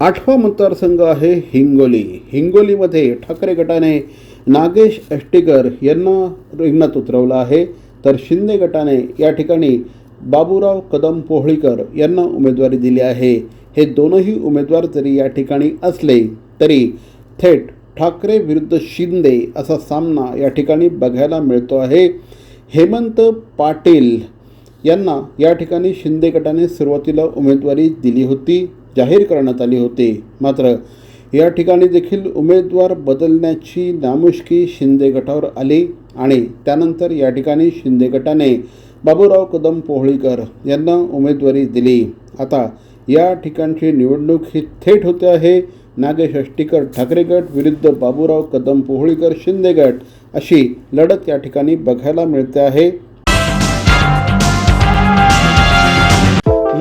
आठवा मतदारसंघ आहे हिंगोली. हिंगोलीमध्ये ठाकरे गटाने नागेश अष्टीकर यांना रिंगणात उतरवलं आहे. तर शिंदे गटाने या ठिकाणी बाबूराव कदम पोहळीकर यांना उमेदवारी दिली आहे. हे दोनही उमेदवार जरी या ठिकाणी असले तरी थेट ठाकरे विरुद्ध शिंदे असा सामना या ठिकाणी बघायला मिळतो आहे. हेमंत पाटील यांना या ठिकाणी शिंदे गटाने सुरुवातीला उमेदवारी दिली होती. जाहीर करण्यात आली होती. मात्र या ठिकाणी देखील उमेदवार बदलण्याची नामुष्की शिंदे गटावर आली आणि त्यानंतर या ठिकाणी शिंदे गटाने बाबूराव कदम पोहळीकर यांना उमेदवारी दिली. आता या ठिकाणची निवडणूक ही थेट होते आहे. नागेश अष्टीकर ठाकरे गट विरुद्ध बाबूराव कदम पोहळीकर शिंदे गट अशी लढत या ठिकाणी बघायला मिळते आहे.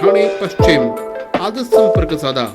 ठाणे पश्चिम आजच संपर्क साधा